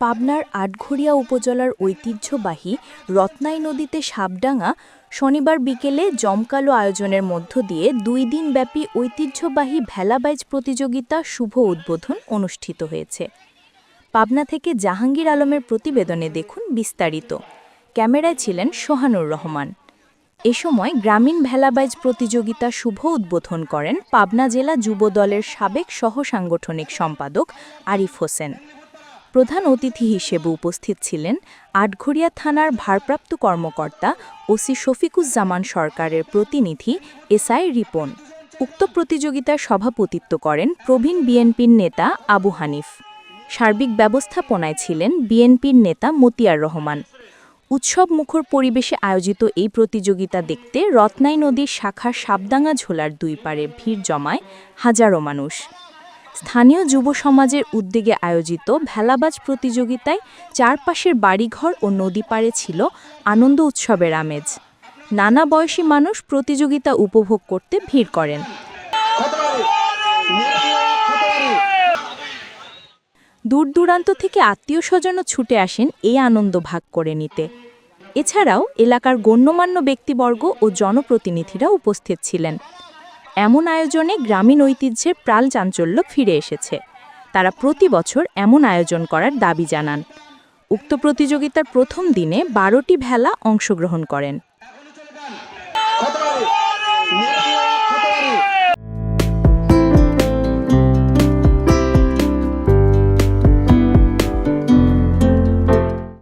পাবনার আটঘরিয়া উপজেলার ঐতিহ্যবাহী রত্নাই নদীতে সাবডাঙ্গা শনিবার বিকেলে জমকালো আয়োজনের মধ্য দিয়ে দুই দিনব্যাপী ঐতিহ্যবাহী ভেলাবাইজ প্রতিযোগিতা শুভ উদ্বোধন অনুষ্ঠিত হয়েছে। পাবনা থেকে জাহাঙ্গীর আলমের প্রতিবেদনে দেখুন বিস্তারিত। ক্যামেরায় ছিলেন সোহানুর রহমান। এ সময় গ্রামীণ ভেলাবাইজ প্রতিযোগিতা শুভ উদ্বোধন করেন পাবনা জেলা যুবদলের সাবেক সহসাংগঠনিক সম্পাদক আরিফ হোসেন। প্রধান অতিথি হিসেবে উপস্থিত ছিলেন আটঘরিয়া থানার ভারপ্রাপ্ত কর্মকর্তা ওসি শফিকুজ্জামান সরকারের প্রতিনিধি এসআই রিপন। উক্ত প্রতিযোগিতার সভাপতিত্ব করেন প্রবীণ বিএনপির নেতা আবু হানিফ। সার্বিক ব্যবস্থাপনায় ছিলেন বিএনপির নেতা মতিয়ার রহমান। উৎসব মুখর পরিবেশে আয়োজিত এই প্রতিযোগিতা দেখতে রত্নাই নদীর শাখার সাবদাঙ্গা ঝোলার দুই পারে ভিড় জমায় হাজারো মানুষ। স্থানীয় যুব সমাজের উদ্যোগে আয়োজিত ভেলাবাজ প্রতিযোগিতায় চারপাশের বাড়িঘর ও নদী পাড়ে ছিল আনন্দ উৎসবের আমেজ। নানা বয়সী মানুষ প্রতিযোগিতা উপভোগ করতে ভিড় করেন। দূর দূরান্ত থেকে আত্মীয় স্বজনও ছুটে আসেন এই আনন্দ ভাগ করে নিতে। এছাড়াও এলাকার গণ্যমান্য ব্যক্তিবর্গ ও জনপ্রতিনিধিরা উপস্থিত ছিলেন। এমন আয়োজনে গ্রামীণ ঐতিহ্যের প্রাল চাঞ্চল্য ফিরে এসেছে। তারা প্রতি বছর এমন আয়োজন করার দাবি জানান। উক্ত প্রতিযোগিতার প্রথম দিনে বারোটি ভেলা অংশগ্রহণ করেন।